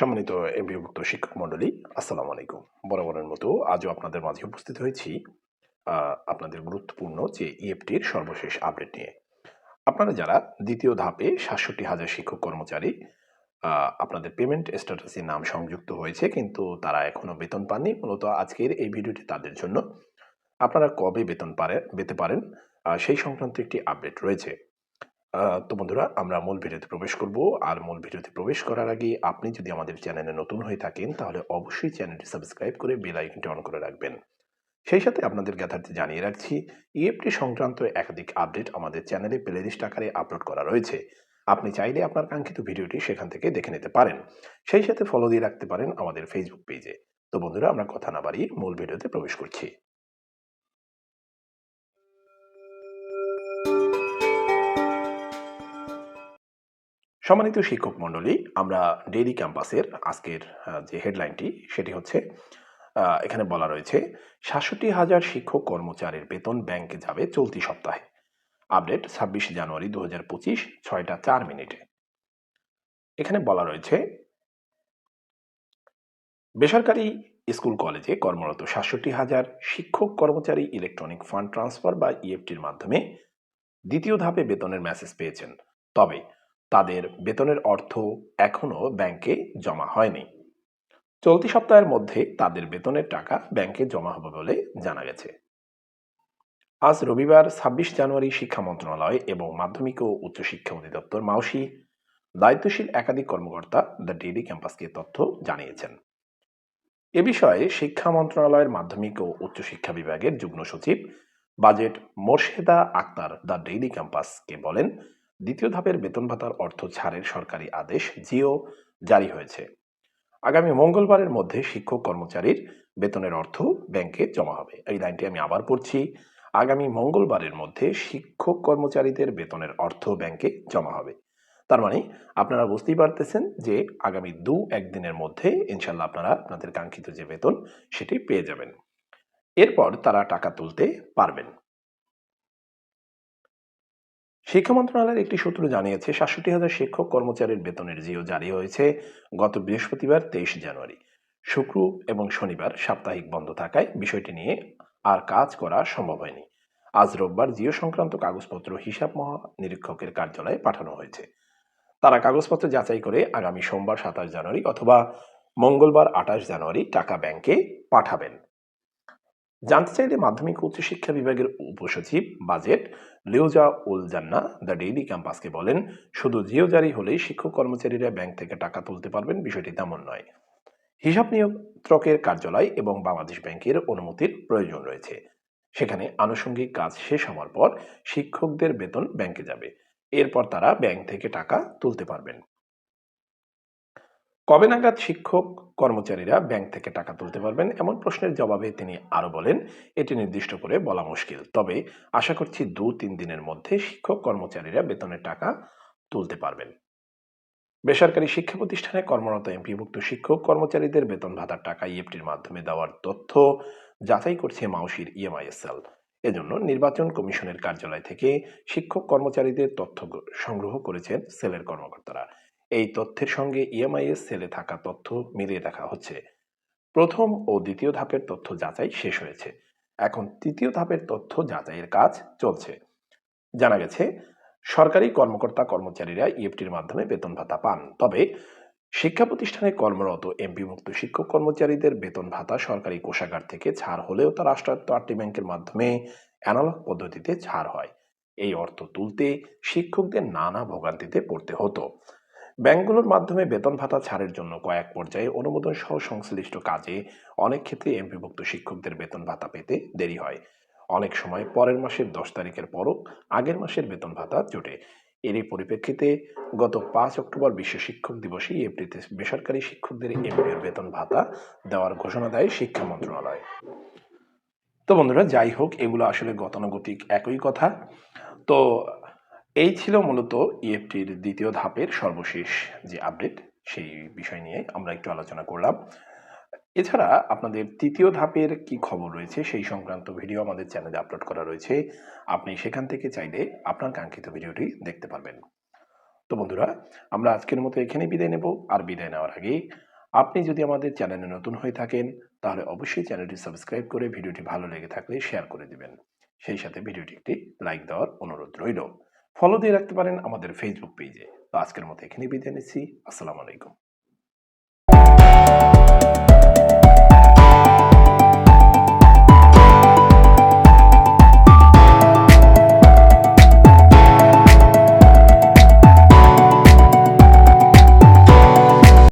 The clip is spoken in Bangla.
সম্মানিত এমপিভুক্ত শিক্ষক মণ্ডলী, আসসালামু আলাইকুম। বরাবরের মতো আজও আপনাদের মাঝে উপস্থিত হয়েছি আপনাদের গুরুত্বপূর্ণ যে ইএফটির সর্বশেষ আপডেট নিয়ে। আপনারা যারা দ্বিতীয় ধাপে সাতষট্টি হাজার শিক্ষক কর্মচারী আপনাদের পেমেন্ট স্ট্যাটাসে নাম সংযুক্ত হয়েছে, কিন্তু তারা এখনও বেতন পাননি, মূলত আজকের এই ভিডিওটি তাদের জন্য। আপনারা কবে বেতন পারে, পেতে পারেন সেই সংক্রান্ত একটি আপডেট রয়েছে। তো বন্ধুরা, আমরা মূল ভিডিওতে প্রবেশ করব। আর মূল ভিডিওতে প্রবেশ করার আগে আপনি যদি আমাদের চ্যানেলে নতুন হয়ে থাকেন, তাহলে অবশ্যই চ্যানেলটি সাবস্ক্রাইব করে বেল আইকনটি অন করে রাখবেন। সেই সাথে আপনাদের জ্ঞাতার্থে জানিয়ে রাখছি ইএফটি সংক্রান্ত একাধিক আপডেট আমাদের চ্যানেলে প্লেলিস্ট আকারে আপলোড করা রয়েছে। আপনি চাইলে আপনার কাঙ্ক্ষিত ভিডিওটি সেখান থেকে দেখে নিতে পারেন। সেই সাথে ফলো দিয়ে রাখতে পারেন আমাদের ফেসবুক পেজে তো বন্ধুরা, আমরা কথা না বাড়িয়ে মূল ভিডিওতে প্রবেশ করছি। সম্মানিত শিক্ষক মণ্ডলী, আমরা ডেইলি ক্যাম্পাসের আজকের যে হেডলাইনটি সেটি হচ্ছে এখানে বলা রয়েছে, সাতষট্টি হাজার শিক্ষক কর্মচারীর বেতন ব্যাংকে যাবে চলতি সপ্তাহে। আপডেট ছাব্বিশ জানুয়ারি দু হাজার পঁচিশ, ছয়টা চার মিনিটে। এখানে বলা রয়েছে, বেসরকারি স্কুল কলেজে কর্মরত সাতষট্টি হাজার শিক্ষক কর্মচারী ইলেকট্রনিক ফান্ড ট্রান্সফার বা ইএফটির মাধ্যমে দ্বিতীয় ধাপে বেতনের মেসেজ পেয়েছেন। তবে তাদের বেতনের অর্থ এখনও ব্যাংকে জমা হয়নি। চলতি সপ্তাহের মধ্যে তাদের বেতনের টাকা ব্যাংকে জমা হবে বলে জানা গেছে। আজ রবিবার ছাব্বিশ জানুয়ারি শিক্ষা মন্ত্রণালয় এবং মাধ্যমিক ও উচ্চশিক্ষা অধিদপ্তর মাউসি দায়িত্বশীল একাধিক কর্মকর্তা দ্য ডেইলি ক্যাম্পাসকে তথ্য জানিয়েছেন। এ বিষয়ে শিক্ষা মন্ত্রণালয়ের মাধ্যমিক ও উচ্চশিক্ষা বিভাগের যুগ্ম সচিব budget Morsheda Akter the daily ক্যাম্পাসকে বলেন দ্বিতীয় ধাপের বেতন ভাতার অর্থ ছাড়ের সরকারি আদেশ জিও জারি হয়েছে। আগামী মঙ্গলবারের মধ্যে শিক্ষক কর্মচারীর বেতনের অর্থ ব্যাংকে জমা হবে। এই লাইনটি আমি আবার পড়ছি। আগামী মঙ্গলবারের মধ্যে শিক্ষক কর্মচারীদের বেতনের অর্থ ব্যাংকে জমা হবে। তার মানে আপনারা বুঝতেই পারতেছেন যে আগামী দু একদিনের মধ্যে ইনশাল্লাহ আপনারা আপনাদের কাঙ্ক্ষিত যে বেতন সেটি পেয়ে যাবেন। এরপর তারা টাকা তুলতে পারবেন। শিক্ষা মন্ত্রণালয়ের একটি সূত্র জানিয়েছে, সাতষট্টি হাজার শিক্ষক কর্মচারীর বেতনের জিও জারি হয়েছে গত বৃহস্পতিবার, তেইশ জানুয়ারি। শুক্র এবং শনিবার সাপ্তাহিক বন্ধ থাকায় বিষয়টি নিয়ে আর কাজ করা সম্ভব হয়নি। আজ রোববার জিও সংক্রান্ত কাগজপত্র হিসাব মহানিরীক্ষকের কার্যালয়ে পাঠানো হয়েছে। তারা কাগজপত্র যাচাই করে আগামী সোমবার, সাতাশ জানুয়ারি অথবা মঙ্গলবার, আঠাশ জানুয়ারি টাকা ব্যাংকে পাঠাবেন। জানতে চাইলে মাধ্যমিক উচ্চশিক্ষা বিভাগের উপসচিব বাজেট লিওজা উল জান্না দ্য ডেইলি ক্যাম্পাসকে বলেন, শুধু জিও জারি হলেই শিক্ষক কর্মচারীরা ব্যাংক থেকে টাকা তুলতে পারবেন, বিষয়টি তেমন নয়। হিসাব নিয়ন্ত্রকের কার্যালয় এবং বাংলাদেশ ব্যাংকের অনুমতির প্রয়োজন রয়েছে। সেখানে আনুষঙ্গিক কাজ শেষ হওয়ার পর শিক্ষকদের বেতন ব্যাংকে যাবে। এরপর তারা ব্যাংক থেকে টাকা তুলতে পারবেন। কবে নাগাদ শিক্ষক কর্মচারীরা ব্যাংক থেকে টাকা তুলতে পারবেন এমন প্রশ্নের জবাবে তিনি আরও বলেন, এটি নির্দিষ্ট করে বলা মুশকিল। তবে আশা করছি দু তিন দিনের মধ্যে শিক্ষক কর্মচারীরা বেতনের টাকা তুলতে পারবেন। বেসরকারি শিক্ষা প্রতিষ্ঠানে কর্মরত এমপিভুক্ত শিক্ষক কর্মচারীদের বেতন ভাতার টাকা ইএফটির মাধ্যমে দেওয়ার তথ্য যাচাই করছে মাউসির ইএমআইএসএল এজন্য নির্বাচন কমিশনের কার্যালয় থেকে শিক্ষক কর্মচারীদের তথ্য সংগ্রহ করেছেন সেলের কর্মকর্তারা। এই তথ্যের সঙ্গে ইএমআইএস সেলে থাকা তথ্য মিলিয়ে দেখা হচ্ছে। প্রথম ও দ্বিতীয় ধাপের তথ্য যাচাই শেষ হয়েছে। এখন তৃতীয় ধাপের তথ্য যাচাইয়ের কাজ চলছে। জানা গেছে, সরকারি কর্মকর্তা কর্মচারীরা ইএফটির মাধ্যমে বেতন ভাতা পান। তবে শিক্ষা প্রতিষ্ঠানে কর্মরত এমপিমুক্ত শিক্ষক কর্মচারীদের বেতন ভাতা সরকারি কোষাগার থেকে ছাড় হলেও তা রাষ্ট্রায়ত্ত আটটি ব্যাংকের মাধ্যমে অ্যানালগ পদ্ধতিতে ছাড় হয়। এই অর্থ তুলতে শিক্ষকদের নানা ভোগান্তিতে পড়তে হতো। ব্যাংকগুলোর মাধ্যমে বেতন ভাতা ছাড়ের জন্য কয়েক পর্যায়ে অনুমোদন সহ সংশ্লিষ্ট কাজে অনেক ক্ষেত্রে এমপিভুক্ত শিক্ষকদের বেতন ভাতা পেতে দেরি হয়। অনেক সময় পরের মাসের দশ তারিখের পরও আগের মাসের বেতন ভাতা জোটে। এরই পরিপ্রেক্ষিতে গত পাঁচ অক্টোবর বিশ্ব শিক্ষক দিবসে এপ্রিতে বেসরকারি শিক্ষকদের এমপির বেতন ভাতা দেওয়ার ঘোষণা দেয় শিক্ষা মন্ত্রণালয়। তো বন্ধুরা, যাই হোক, এগুলো আসলে গতানুগতিক একই কথা। তো এই ছিল মূলত ইএফটির দ্বিতীয় ধাপের সর্বশেষ যে আপডেট সেই বিষয় নিয়ে আমরা একটু আলোচনা করলাম। এছাড়া আপনাদের তৃতীয় ধাপের কি খবর রয়েছে সেই সংক্রান্ত ভিডিও আমাদের চ্যানেলে আপলোড করা রয়েছে। আপনি সেখান থেকে চাইলে আপনার কাঙ্ক্ষিত ভিডিওটি দেখতে পারবেন। তো বন্ধুরা, আমরা আজকের মতো এখানে বিদায় নেব। আর বিদায় নেওয়ার আগে আপনি যদি আমাদের চ্যানেলে নতুন হয়ে থাকেন, তাহলে অবশ্যই চ্যানেলটি সাবস্ক্রাইব করে ভিডিওটি ভালো লেগে থাকলে শেয়ার করে দিবেন। সেই সাথে ভিডিওটি একটি লাইক দেওয়ার অনুরোধ রইল। ফলো দিয়ে রাখতে পারেন আমাদের ফেসবুক পেজে তো আজকের মতো এখানে বিদায় নিচ্ছি। আসসালামু আলাইকুম।